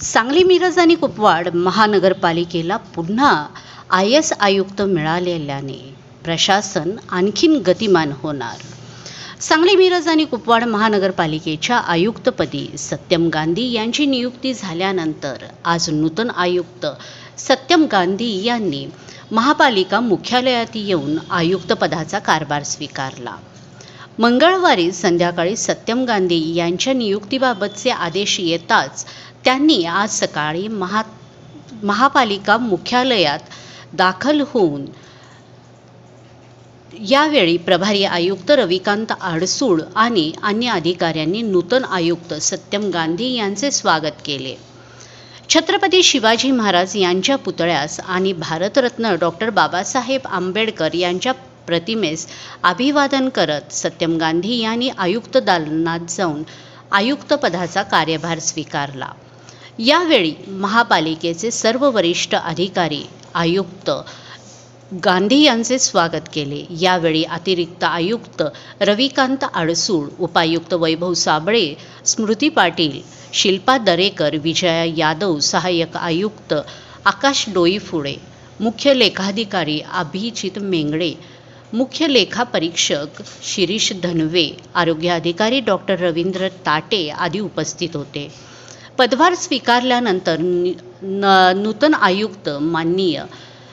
सांगली मिरज आणि कुपवाड महानगरपालिकेला पुन्हा आय एस आयुक्त मिळालेल्याने प्रशासन आणखीन गतिमान होणार. सांगली मिरज आणि कुपवाड महानगरपालिकेच्या आयुक्तपदी सत्यम गांधी यांची नियुक्ती झाल्यानंतर आज नूतन आयुक्त सत्यम गांधी यांनी महापालिका मुख्यालयात येऊन आयुक्तपदाचा कारभार स्वीकारला. मंगळवारी संध्याकाळी सत्यम गांधी यांच्या नियुक्तीबाबतचे आदेश येताच त्यांनी आज सकाळी महा महापालिका मुख्यालयात दाखल होऊन यावेळी प्रभारी आयुक्त रविकांत आडसूळ आणि अन्य अधिकाऱ्यांनी नूतन आयुक्त सत्यम गांधी यांचे स्वागत केले. छत्रपती शिवाजी महाराज यांच्या पुतळ्यास आणि भारतरत्न डॉक्टर बाबासाहेब आंबेडकर यांच्या प्रतिमेस अभिवादन करत सत्यम गांधी यांनी आयुक्त दालनात जाऊन आयुक्तपदाचा कार्यभार स्वीकारला. यावेळी महापालिकेचे सर्व वरिष्ठ अधिकारी आयुक्त गांधी यांचे स्वागत केले. यावेळी अतिरिक्त आयुक्त रविकांत आडसूळ उपायुक्त वैभव साबळे स्मृती पाटील शिल्पा दरेकर विजया यादव सहाय्यक आयुक्त आकाश डोईफुडे मुख्य लेखाधिकारी अभिजित मेंगडे मुख्य लेखा परीक्षक शिरीष धनवे आरोग्य अधिकारी डॉक्टर रवींद्र ताटे आदी उपस्थित होते. पदभार स्वीकारल्यानंतर न- नूतन आयुक्त माननीय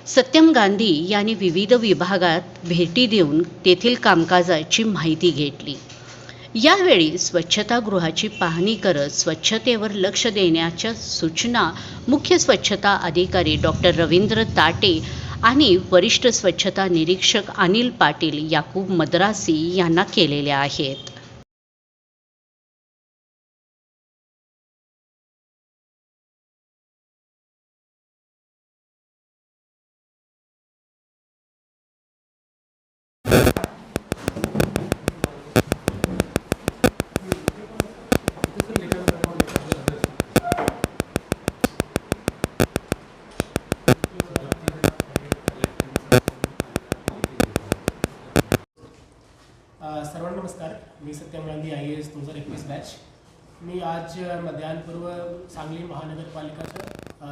सत्यम गांधी यांनी विविध विभागात भेटी देऊन तेथील कामकाजाची माहिती घेतली. यावेळी स्वच्छतागृहाची पाहणी करत स्वच्छतेवर लक्ष देण्याच्या सूचना मुख्य स्वच्छता अधिकारी डॉक्टर रवींद्र ताटे आणि वरिष्ठ स्वच्छता निरीक्षक अनिल पाटील याकूब मद्रासी यांना केलेल्या आहेत. सर्वांना नमस्कार. मी Satyam Gandhi I A S दोन हजार एकवीस बॅच मी आज मध्यान्हपूर्व मध्याह्नपूर्व सांगली महानगरपालिकाचं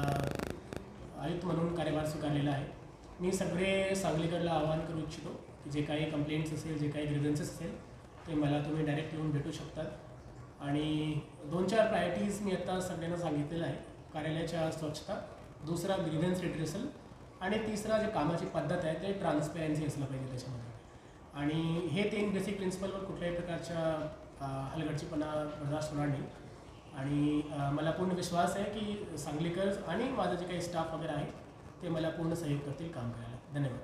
आयुक्त म्हणून कार्यभार स्वीकारलेला आहे. मी सगळे सांगलीकडला आवाहन करू इच्छितो की जे काही कंप्लेंट्स असेल जे काही ग्रिव्हन्सेस असेल ते मला तुम्ही डायरेक्ट येऊन भेटू शकतात. आणि दोन चार प्रायोरिटीज मी आता सगळ्यांना सांगितलेलं आहे. कार्यालयाच्या स्वच्छता दुसरा ग्रिव्हन्स रिड्रेसल आणि तिसरा जे कामाची पद्धत आहे ते ट्रान्सपेरन्सी असलं पाहिजे त्याच्यामध्ये. आणि हे तीन बेसिक प्रिन्सिपलवर कुठल्याही प्रकारच्या अ, हलगर्जीपणा बर्दाश्त होणार नाही. आणि मला पूर्ण विश्वास आहे की सांगलीकर आणि माझं जे काही स्टाफ वगैरे आहे ते मला पूर्ण सहयोग करतील काम करायला. धन्यवाद.